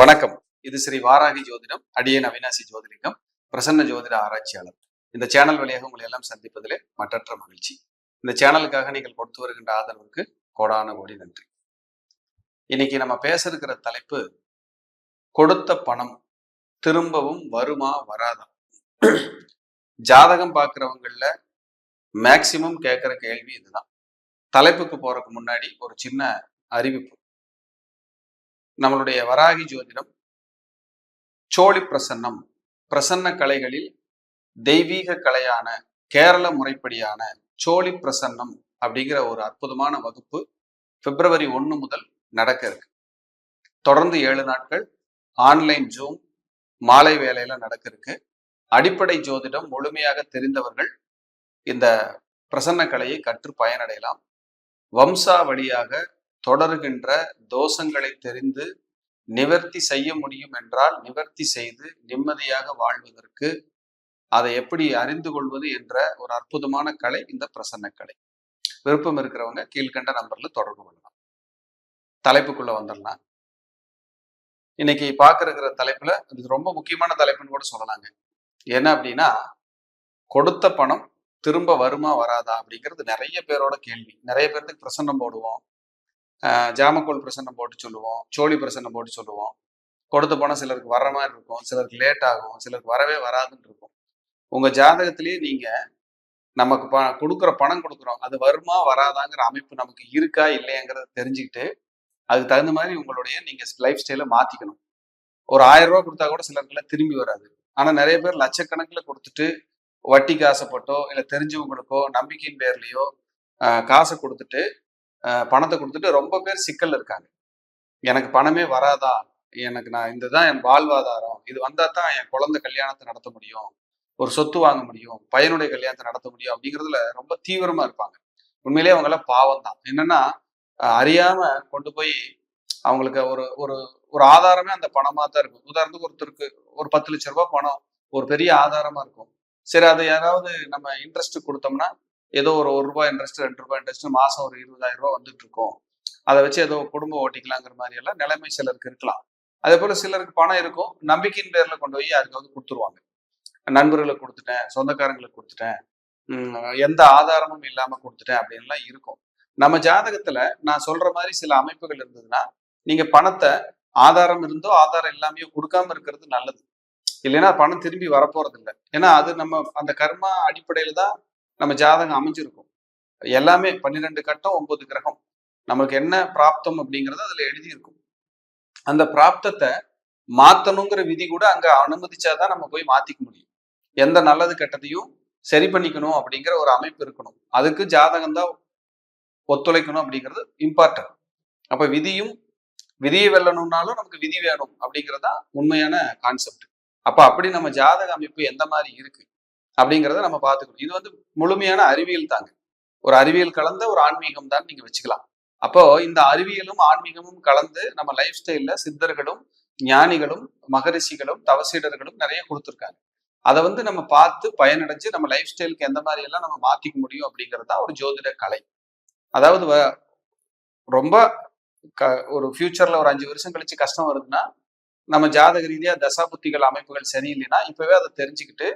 வணக்கம். இது ஸ்ரீ வாராகி ஜோதிடம் அடியன் அவினாசி ஜோதிலிங்கம் பிரசன்ன ஜோதிட ஆராய்ச்சியாளர். இந்த சேனல் வழியாக உங்களை எல்லாம் சந்திப்பதிலே மற்றற்ற மகிழ்ச்சி. இந்த சேனலுக்காக நீங்கள் கொடுத்து வருகின்ற ஆதரவுக்கு கோடான கோடி நன்றி. இன்னைக்கு நம்ம பேச இருக்கிற தலைப்பு கொடுத்த பணம் திரும்பவும் வருமா வராதா? ஜாதகம் பார்க்குறவங்களில் மேக்சிமம் கேட்குற கேள்வி இதுதான். தலைப்புக்கு போறதுக்கு முன்னாடி ஒரு சின்ன அறிவிப்பு. நம்மளுடைய வராகி ஜோதிடம் சோழி பிரசன்னம் பிரசன்ன கலைகளில் தெய்வீக கலையான கேரள முறைப்படியான சோழி பிரசன்னம் அப்படிங்கிற ஒரு அற்புதமான வகுப்பு பிப்ரவரி ஒன்று முதல் நடக்க இருக்கு. தொடர்ந்து ஏழு நாட்கள் ஆன்லைன் ஜூம் மாலை வேலையில நடக்க இருக்கு. அடிப்படை ஜோதிடம் முழுமையாக தெரிந்தவர்கள் இந்த பிரசன்ன கலையை கற்று பயனடையலாம். வம்சா வழியாக தொடர்கின்ற தோஷங்களை தெரிந்து நிவர்த்தி செய்ய முடியும் என்றால் நிவர்த்தி செய்து நிம்மதியாக வாழ்வதற்கு அதை எப்படி அறிந்து கொள்வது என்ற ஒரு அற்புதமான கலை இந்த பிரசன்ன கலை. விருப்பம் இருக்கிறவங்க கீழ்கண்ட நம்பர்ல தொடர்பு கொள்ளலாம். தலைப்புக்குள்ள வந்துடலாம். இன்னைக்கு பார்க்கிற தலைப்புல இது ரொம்ப முக்கியமான தலைப்புன்னு கூட சொல்லலாங்க. என்ன அப்படின்னா கொடுத்த பணம் திரும்ப வருமா வராதா அப்படிங்கிறது நிறைய பேரோட கேள்வி. நிறைய பேர்த்துக்கு பிரசன்னம் போடுவோம். ஜாமக்கோல் பிரசன்னம் போட்டு சொல்லுவோம் சோழி பிரசன்னம் போட்டு சொல்லுவோம். கொடுத்து போனால் சிலருக்கு வர்ற மாதிரி இருக்கும் சிலருக்கு லேட் ஆகும் சிலருக்கு வரவே வராதுன்னு இருக்கும். உங்கள் ஜாதகத்திலேயே நீங்கள் நமக்கு ப கொடுக்குற பணம் கொடுக்குறோம் அது வருமா வராதாங்கிற அமைப்பு நமக்கு இருக்கா இல்லையாங்கிறத தெரிஞ்சுக்கிட்டு அதுக்கு தகுந்த மாதிரி உங்களுடைய நீங்கள் லைஃப் ஸ்டைலை மாற்றிக்கணும் ஒரு ஆயிரம் ரூபா கொடுத்தா கூட சிலருக்குலாம் திரும்பி வராது. ஆனால் நிறைய பேர் லட்சக்கணக்கில் கொடுத்துட்டு வட்டிக்கு ஆசைப்பட்டோ இல்லை தெரிஞ்சவங்களுக்கோ நம்பிக்கையின் பேர்லேயோ காசை கொடுத்துட்டு பணத்தை கொடுத்துட்டு ரொம்ப பேர் சிக்கல் இருக்காங்க. எனக்கு பணமே வராதா? எனக்கு நான் இந்த தான் என் வாழ்வாதாரம். இது வந்தா தான் என் குழந்தை கல்யாணத்தை நடத்த முடியும். ஒரு சொத்து வாங்க முடியும். பையனுடைய கல்யாணத்தை நடத்த முடியும் அப்படிங்கிறதுல ரொம்ப தீவிரமா இருப்பாங்க. உண்மையிலேயே அவங்கள பாவம் தான் என்னன்னா அறியாம கொண்டு போய் அவங்களுக்கு ஒரு ஒரு ஒரு ஆதாரமே அந்த பணமா தான் இருக்கும். உதாரணத்துக்கு ஒருத்தருக்கு ஒரு பத்து லட்ச ரூபாய் பணம் ஒரு பெரிய ஆதாரமா இருக்கும். சரி அதை யாராவது நம்ம இன்ட்ரெஸ்ட் கொடுத்தோம்னா ஏதோ ஒரு ஒரு ரூபாய் இன்ட்ரெஸ்ட் ரெண்டு ரூபாய் இன்ட்ரெஸ்ட் மாசம் ஒரு இருபதாயிரம் ரூபாய் வந்துட்டு இருக்கும். அதை வச்சு ஏதோ குடும்பம் ஓட்டிக்கலாங்கிற மாதிரி எல்லாம் நிலைமை சிலருக்கு இருக்கலாம். அதே போல சிலருக்கு பணம் இருக்கும். நம்பிக்கையின் பேர்ல கொண்டு போய் யாருக்காவது கொடுத்துருவாங்க. நண்பர்களுக்கு கொடுத்துட்டேன் சொந்தக்காரங்களுக்கு கொடுத்துட்டேன் எந்த ஆதாரமும் இல்லாம கொடுத்துட்டேன் அப்படின்லாம் இருக்கும். நம்ம ஜாதகத்துல நான் சொல்ற மாதிரி சில அமைப்புகள் இருந்ததுன்னா நீங்க பணத்தை ஆதாரம் இருந்தோ ஆதாரம் இல்லாமையோ கொடுக்காம இருக்கிறது நல்லது. இல்லைன்னா பணம் திரும்பி வரப்போறது இல்லை ஏன்னா அது நம்ம அந்த கர்மா அடிப்படையில தான் நம்ம ஜாதகம் அமைஞ்சிருக்கும். எல்லாமே பன்னிரெண்டு கட்டம் ஒன்பது கிரகம். நம்மளுக்கு என்ன பிராப்தம் அப்படிங்கிறது அதுல எழுதியிருக்கும். அந்த பிராப்தத்தை மாத்தணுங்கிற விதி கூட அங்க அனுமதிச்சாதான் நம்ம போய் மாத்திக்க முடியும். எந்த நல்லது கெட்டதையும் சரி பண்ணிக்கணும் அப்படிங்கிற ஒரு அமைப்பு இருக்கணும். அதுக்கு ஜாதகம் தான் ஒத்துழைக்கணும் அப்படிங்கிறது இம்பார்ட்டன்ட் அப்ப விதியும் விதியை வெல்லணும்னாலும் நமக்கு விதி வேணும் அப்படிங்கிறதா உண்மையான கான்செப்ட் அப்ப அப்படி நம்ம ஜாதக அமைப்பு எந்த மாதிரி இருக்கு? அப்படிங்கிறத நம்ம பார்த்துக்கணும். இது வந்து முழுமையான அறிவியல் தாங்க. ஒரு அறிவியல் கலந்த ஒரு ஆன்மீகம் தான் நீங்க வச்சுக்கலாம். அப்போ இந்த அறிவியலும் ஆன்மீகமும் கலந்து நம்ம லைஃப் ஸ்டைல்ல சித்தர்களும் ஞானிகளும் மகரிஷிகளும் தவசீடர்களும் நிறைய கொடுத்துருக்காங்க. அதை வந்து நம்ம பார்த்து பயனடைஞ்சு நம்ம லைஃப் ஸ்டைலுக்கு எந்த மாதிரி எல்லாம் நம்ம மாத்திக்க முடியும் அப்படிங்கிறது தான் ஒரு ஜோதிட கலை. அதாவது ரொம்ப க ஒரு ஃபியூச்சர்ல ஒரு அஞ்சு வருஷம் கழிச்சு கஷ்டம் வருதுன்னா நம்ம ஜாதக ரீதியா தசா புத்திகள் அமைப்புகள் சரியில்லைன்னா இப்பவே அதை தெரிஞ்சுக்கிட்டு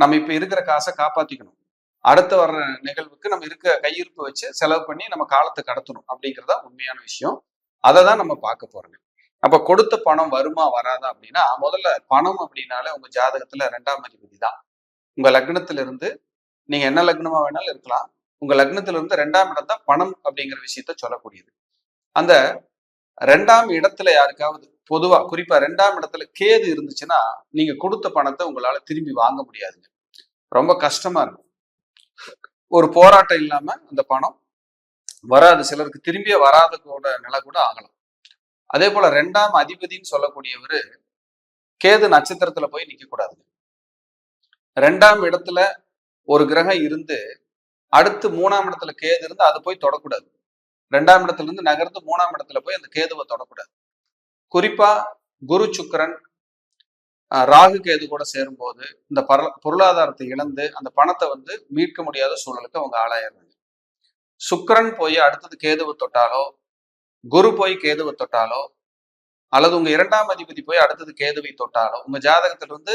நம்ம இப்ப இருக்கிற காசை காப்பாத்திக்கணும். அடுத்து வர்ற நிகழ்வுக்கு நம்ம இருக்க கையிருப்பு வச்சு செலவு பண்ணி நம்ம காலத்தை கடத்தணும் அப்படிங்கிறதா உண்மையான விஷயம். அதை தான் நம்ம பார்க்க போறோங்க அப்ப கொடுத்த பணம் வருமா வராதா அப்படின்னா முதல்ல பணம் அப்படின்னாலே உங்க ஜாதகத்துல ரெண்டாம் அதிபதி தான். உங்க லக்னத்துல இருந்து நீங்க என்ன லக்னமா வேணாலும் இருக்கலாம். உங்க லக்னத்துல இருந்து ரெண்டாம் இடம் தான் பணம் அப்படிங்கிற விஷயத்த சொல்லக்கூடியது. அந்த ரெண்டாம் இடத்துல யாருக்காவது பொதுவா குறிப்பா ரெண்டாம் இடத்துல கேது இருந்துச்சுன்னா நீங்க கொடுத்த பணத்தை உங்களால திரும்பி வாங்க முடியாதுங்க. ரொம்ப கஷ்டமா இருக்கும். ஒரு போராட்டம் இல்லாம அந்த பணம் வராது. சிலருக்கு திரும்பியே வராத கூட நிலை கூட ஆகலாம். அதே போல ரெண்டாம் அதிபதினு சொல்லக்கூடியவர் கேது நட்சத்திரத்துல போய் நிக்க ரெண்டாம் இடத்துல ஒரு கிரகம் இருந்து அடுத்து மூணாம் இடத்துல கேது இருந்து அது போய் தொடக்கூடாது. ரெண்டாம் இடத்துல இருந்து நகர்ந்து மூணாம் இடத்துல போய் அந்த கேதுவை தொடக்கூடாது. குறிப்பா குரு சுக்கரன் ராகு கேது கூட சேரும்போது இந்த பர பொருளாதாரத்தை இழந்து அந்த பணத்தை வந்து மீட்க முடியாத சூழலுக்கு அவங்க ஆளாயிடுறாங்க. சுக்கரன் போய் அடுத்தது கேதுவை தொட்டாலோ குரு போய் கேதுவை தொட்டாலோ அல்லது உங்க இரண்டாம் அதிபதி போய் அடுத்தது கேதுவை தொட்டாலோ உங்க ஜாதகத்திலிருந்து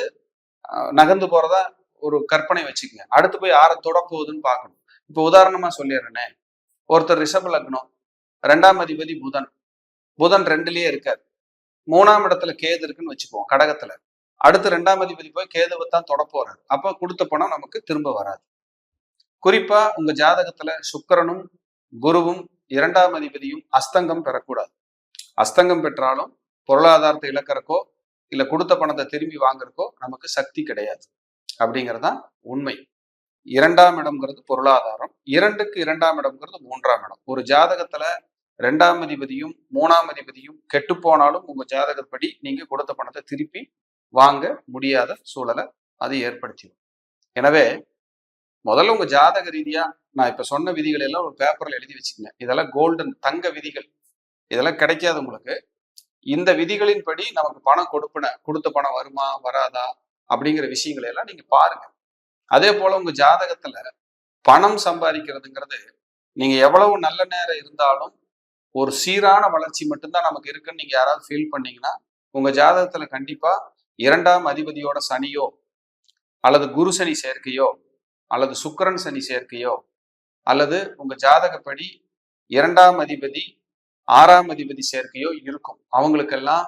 நகர்ந்து போறதா ஒரு கற்பனை வச்சுக்கோங்க. அடுத்து போய் யாரை தொட போகுதுன்னு பார்க்கணும். இப்போ உதாரணமா சொல்லிடுறேனே. ஒருத்தர் ரிஷப லக்னம் ரெண்டாம் அதிபதி புதன். புதன் ரெண்டுலயே இருக்காரு. மூணாம் இடத்துல கேது இருக்குன்னு வச்சுக்குவோம் கடகத்துல. அடுத்து ரெண்டாம் அதிபதி போய் கேதுவை தான் தொடப்போறாரு அப்போ அப்ப கொடுத்த பணம் நமக்கு திரும்ப வராது. குறிப்பா உங்க ஜாதகத்துல சுக்கிரனும் குருவும் இரண்டாம் அதிபதியும் அஸ்தங்கம் பெறக்கூடாது. அஸ்தங்கம் பெற்றாலும் பொருளாதாரத்தை இழக்கிறக்கோ இல்ல கொடுத்த பணத்தை திரும்பி வாங்குறக்கோ நமக்கு சக்தி கிடையாது. அப்படிங்கறதுதான் உண்மை. இரண்டாம் இடம்ங்கிறது பொருளாதாரம். இரண்டுக்கு இரண்டாம் இடம்ங்கிறது மூன்றாம் இடம். ஒரு ஜாதகத்துல ரெண்டாம் அதிபதியும் மூணாம் அதிபதியும் கெட்டு போனாலும் உங்க ஜாதகப்படி நீங்க கொடுத்த பணத்தை திருப்பி வாங்க முடியாத சூழலை அது ஏற்படுத்திடும். எனவே முதல்ல உங்க ஜாதக ரீதியா நான் இப்ப சொன்ன விதிகள் எல்லாம் ஒரு பேப்பர்ல எழுதி வச்சுக்கங்க. இதெல்லாம் கோல்டன் தங்க விதிகள். இதெல்லாம் கிடைக்காது உங்களுக்கு. இந்த விதிகளின்படி நமக்கு பணம் கொடுப்பன கொடுத்த பணம் வருமா வராதா அப்படிங்கிற விஷயங்களை எல்லாம் நீங்க பாருங்க. அதே போல உங்க ஜாதகத்துல பணம் சம்பாதிக்கிறதுங்கிறது நீங்க எவ்வளவு நல்ல நேரம் இருந்தாலும் ஒரு சீரான வளர்ச்சி மட்டும்தான் நமக்கு இருக்குன்னு நீங்க யாராவது ஃபீல் பண்ணீங்கன்னா உங்க ஜாதகத்துல கண்டிப்பா இரண்டாம் அதிபதியோட சனியோ அல்லது குரு சனி சேர்க்கையோ அல்லது சுக்கரன் சனி சேர்க்கையோ அல்லது உங்க ஜாதகப்படி இரண்டாம் அதிபதி ஆறாம் அதிபதி சேர்க்கையோ இருக்கும். அவங்களுக்கெல்லாம்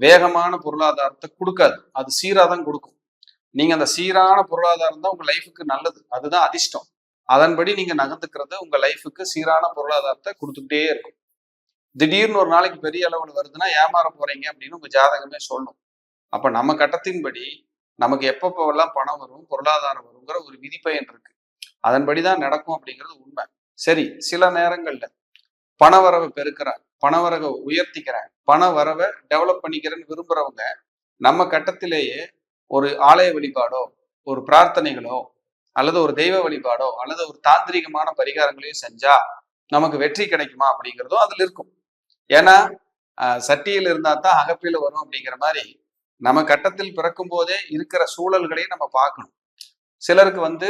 வேகமான பொருளாதாரத்தை கொடுக்காது. அது சீராக தான் கொடுக்கும். நீங்க அந்த சீரான பொருளாதாரம் தான் உங்க லைஃபுக்கு நல்லது. அதுதான் அதிர்ஷ்டம். அதன்படி நீங்க நகர்ந்துக்கிறது உங்க லைஃபுக்கு சீரான பொருளாதாரத்தை கொடுத்துக்கிட்டே இருக்கும். திடீர்னு ஒரு நாளைக்கு பெரிய அளவில் வருதுன்னா ஏமாற போறீங்க அப்படின்னு உங்க ஜாதகமே சொல்லும். அப்ப நம்ம கட்டத்தின்படி நமக்கு எப்பப்பெல்லாம் பணம் வரும் பொருளாதாரம் வருங்கிற ஒரு விதிப்பயன் இருக்கு. அதன்படிதான் நடக்கும் அப்படிங்கிறது உண்மை. சரி சில நேரங்கள்ல பணவரவை பெருக்கிறேன் பணவரவை உயர்த்திக்கிறேன் பண வரவை டெவலப் பண்ணிக்கிறேன்னு விரும்புறவங்க நம்ம கட்டத்திலேயே ஒரு ஆலய வழிபாடோ ஒரு பிரார்த்தனைகளோ அல்லது ஒரு தெய்வ வழிபாடோ அல்லது ஒரு தாந்திரிகமான பரிகாரங்களையும் செஞ்சா நமக்கு வெற்றி கிடைக்குமா அப்படிங்கிறதும் அதுல இருக்கும். ஏன்னா சட்டியில் இருந்தா தான் அகப்பில வரும் அப்படிங்கிற மாதிரி நம்ம கட்டத்தில் பிறக்கும் போதே இருக்கிற சூழல்களையும் நம்ம பார்க்கணும். சிலருக்கு வந்து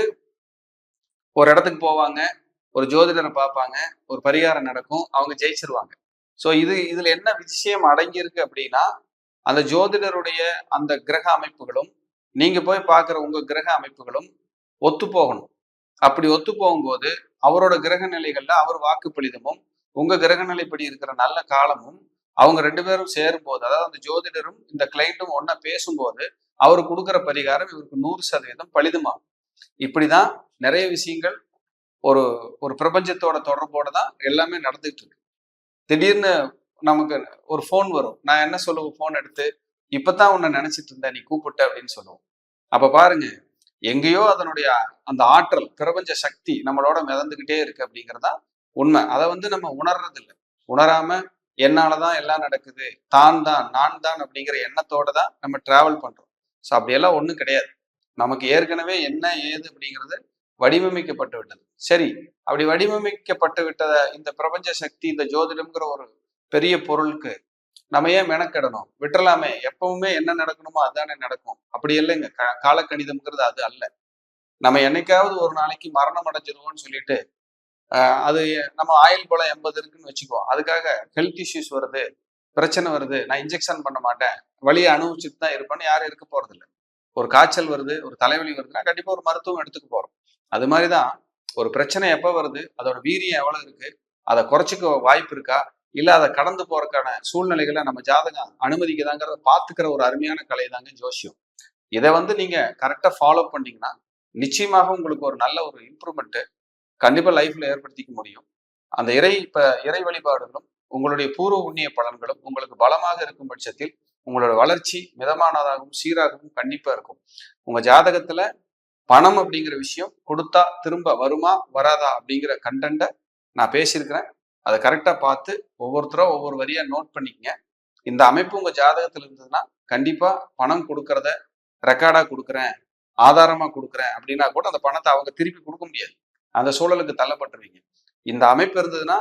ஒரு இடத்துக்கு போவாங்க ஒரு ஜோதிடரை பார்ப்பாங்க ஒரு பரிகாரம் நடக்கும் அவங்க ஜெயிச்சிருவாங்க. ஸோ இது இதுல என்ன விஷயம் அடங்கியிருக்கு அப்படின்னா அந்த ஜோதிடருடைய அந்த கிரக அமைப்புகளும் நீங்க போய் பார்க்குற உங்க கிரக அமைப்புகளும் ஒத்து போகணும் அப்படி ஒத்து போகும்போது அவரோட கிரக நிலைகள்ல அவர் வாக்குப்பளிதமும் உங்க கிரகநிலைப்படி இருக்கிற நல்ல காலமும் அவங்க ரெண்டு பேரும் சேரும்போது அதாவது அந்த ஜோதிடரும் இந்த கிளைண்ட்டும் ஒன்னா பேசும்போது அவர் கொடுக்குற பரிகாரம் இவருக்கு நூறு சதவீதம் பலிதமாகும். இப்படிதான் நிறைய விஷயங்கள் ஒரு ஒரு பிரபஞ்சத்தோட தொடர்போட தான் எல்லாமே நடந்துட்டு இருக்கு. திடீர்னு நமக்கு ஒரு ஃபோன் வரும். நான் என்ன சொல்லுவேன்? ஃபோன் எடுத்து இப்பதான் உன்னை நினைச்சிட்டு இருந்தேன் நீ கூப்பிட்ட அப்படின்னு சொல்லுவோம். அப்ப பாருங்க எங்கேயோ அதனுடைய அந்த ஆற்றல் பிரபஞ்ச சக்தி நம்மளோட மிதந்துகிட்டே இருக்கு அப்படிங்கிறதா உண்மை. அதை வந்து நம்ம உணர்றது இல்லை உணராம என்னாலதான் எல்லாம் நடக்குது? தான் தான் நான் தான் அப்படிங்கிற எண்ணத்தோட தான் நம்ம டிராவல் பண்றோம். ஸோ அப்படியெல்லாம் ஒண்ணும் கிடையாது. நமக்கு ஏற்கனவே என்ன ஏது அப்படிங்கிறது வடிவமைக்கப்பட்டு விட்டது. சரி அப்படி வடிவமைக்கப்பட்டு விட்டத இந்த பிரபஞ்ச சக்தி இந்த ஜோதிடம்ங்கிற ஒரு பெரிய பொருளுக்கு நம்ம ஏன் மெனக்கெடணும்? விட்டுறலாமே. எப்பவுமே என்ன நடக்கணுமோ அதானே நடக்கும். அப்படி இல்லைங்க. கா- காலக்கணிதம்ங்கிறது அது அல்ல. நம்ம என்னைக்காவது ஒரு நாளைக்கு மரணம் அடைஞ்சிருவோம்னு சொல்லிட்டு அது நம்ம ஆயில் போல எண்பது இருக்குன்னு வச்சுக்குவோம் அதுக்காக ஹெல்த் இஷ்யூஸ் வருது பிரச்சனை வருது நான் இன்ஜெக்ஷன் பண்ண மாட்டேன் வழியை அனுபவிச்சுட்டு தான் இருப்பேன்னு யாரும் இருக்க போறது இல்லை ஒரு காய்ச்சல் வருது ஒரு தலைவலி வருதுன்னா கண்டிப்பா ஒரு மருத்துவம் எடுத்துக்க போறோம். அது மாதிரி தான் ஒரு பிரச்சனை எப்போ வருது அதோட வீரியம் எவ்வளவு இருக்கு அதை குறைச்சிக்க வாய்ப்பு இருக்கா இல்ல அதை கடந்து போறதுக்கான சூழ்நிலைகளை நம்ம ஜாதகம் அனுமதிக்குதாங்கிறத பாத்துக்கிற ஒரு அருமையான கலை தாங்க ஜோசியம். இதை வந்து நீங்க கரெக்டா ஃபாலோ பண்ணீங்கன்னா நிச்சயமாக உங்களுக்கு ஒரு நல்ல ஒரு இம்ப்ரூவ்மெண்ட் கண்டிப்பா லைஃப்ல ஏற்படுத்திக்க முடியும். அந்த இறை இப்ப இறை வழிபாடுகளும் உங்களுடைய பூர்வ புண்ணிய பலன்களும் உங்களுக்கு பலமாக இருக்கும் பட்சத்தில் உங்களோட வளர்ச்சி மிதமானதாகவும் சீராகவும் கண்டிப்பா இருக்கும். உங்க ஜாதகத்துல பணம் அப்படிங்கிற விஷயம் கொடுத்தா திரும்ப வருமா வராதா அப்படிங்கிற கண்டென்ட்டை நான் பேசியிருக்கிறேன். அதை கரெக்டா பார்த்து ஒவ்வொருத்தரும் ஒவ்வொரு வரியா நோட் பண்ணிக்கங்க. இந்த அமைப்பு உங்க ஜாதகத்துல இருந்ததுன்னா கண்டிப்பா பணம் கொடுக்கறத ரெக்கார்டா கொடுக்குறேன் ஆதாரமா கொடுக்குறேன் அப்படின்னா கூட அந்த பணத்தை அவங்க திருப்பி கொடுக்க முடியாது. அந்த சூழலுக்கு தள்ளப்பட்டுருவீங்க. இந்த அமைப்பு இருந்ததுன்னா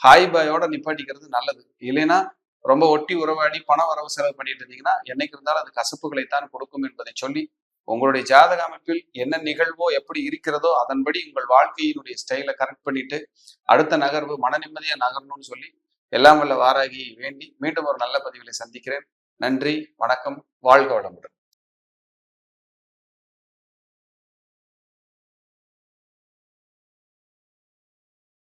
ஹாய் பாயோட நிப்பாட்டிக்கிறது நல்லது. இல்லைன்னா ரொம்ப ஒட்டி உறவாடி பண வரவு செலவு பண்ணிட்டு இருந்தீங்கன்னா என்னைக்கு இருந்தாலும் அது கசப்புகளைத்தான் கொடுக்கும் என்பதை சொல்லி உங்களுடைய ஜாதக அமைப்பில் என்ன நிகழ்வோ எப்படி இருக்கிறதோ அதன்படி உங்கள் வாழ்க்கையினுடைய ஸ்டைலை கரெக்ட் பண்ணிட்டு அடுத்த நகர்வு மன நிம்மதியாக நகரணும்னு சொல்லி எல்லாம் வல்ல வாராகி வேண்டி மீண்டும் ஒரு நல்ல பதிவுகளை சந்திக்கிறேன். நன்றி வணக்கம் வாழ்க வளமுடன்.